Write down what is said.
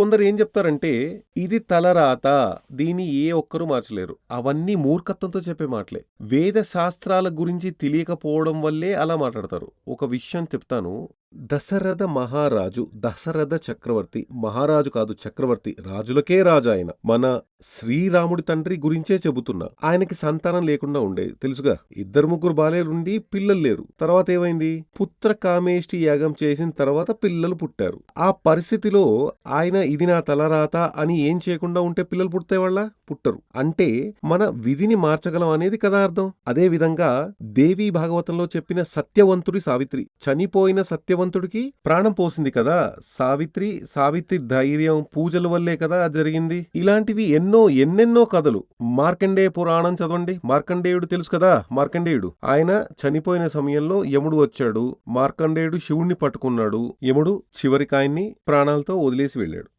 కొందరు ఏం చెప్తారంటే ఇది తలరాత దీన్ని ఏ ఒక్కరూ మార్చలేరు. అవన్నీ మూర్ఖత్వంతో చెప్పే మాటలే. వేద శాస్త్రాల గురించి తెలియకపోవడం వల్లే అలా మాట్లాడతారు. ఒక విషయం చెప్తాను. దశరథ మహారాజు దశరథ చక్రవర్తి మహారాజు కాదు చక్రవర్తి రాజులకే రాజు ఆయన మన శ్రీరాముడి తండ్రి గురించే చెబుతున్నా. ఆయనకి సంతానం లేకుండా ఉండేది తెలుసుగా? ఇద్దరు ముగ్గురు బాలేరుండి పిల్లలు లేరు. తర్వాత ఏమైంది? పుత్ర కామేష్టి యాగం చేసిన తర్వాత పిల్లలు పుట్టారు. ఆ పరిస్థితిలో ఆయన ఇది నా తలరాత అని ఏం చేయకుండా ఉంటే పిల్లలు పుట్టే వాళ్ళ? పుట్టరు. అంటే మన విధిని మార్చగలం అనేది కదా అర్థం అదే విధంగా దేవి భాగవతంలో చెప్పిన సత్యవంతుడి సావిత్రి చనిపోయిన సత్యవంతుడికి ప్రాణం పోసింది కదా? సావిత్రి సావిత్రి ధైర్యం పూజల వల్లే కదా జరిగింది? ఇలాంటివి ఎన్నో ఎన్నెన్నో కథలు. మార్కండేయ పురాణం చదవండి. మార్కండేయుడు తెలుసు కదా? మార్కండేయుడు. ఆయన చనిపోయిన సమయంలో యముడు వచ్చాడు. మార్కండేయుడు శివుణ్ణి పట్టుకున్నాడు. యముడు చివరికి ఆయన్ని ప్రాణాలతో వదిలేసి వెళ్ళాడు.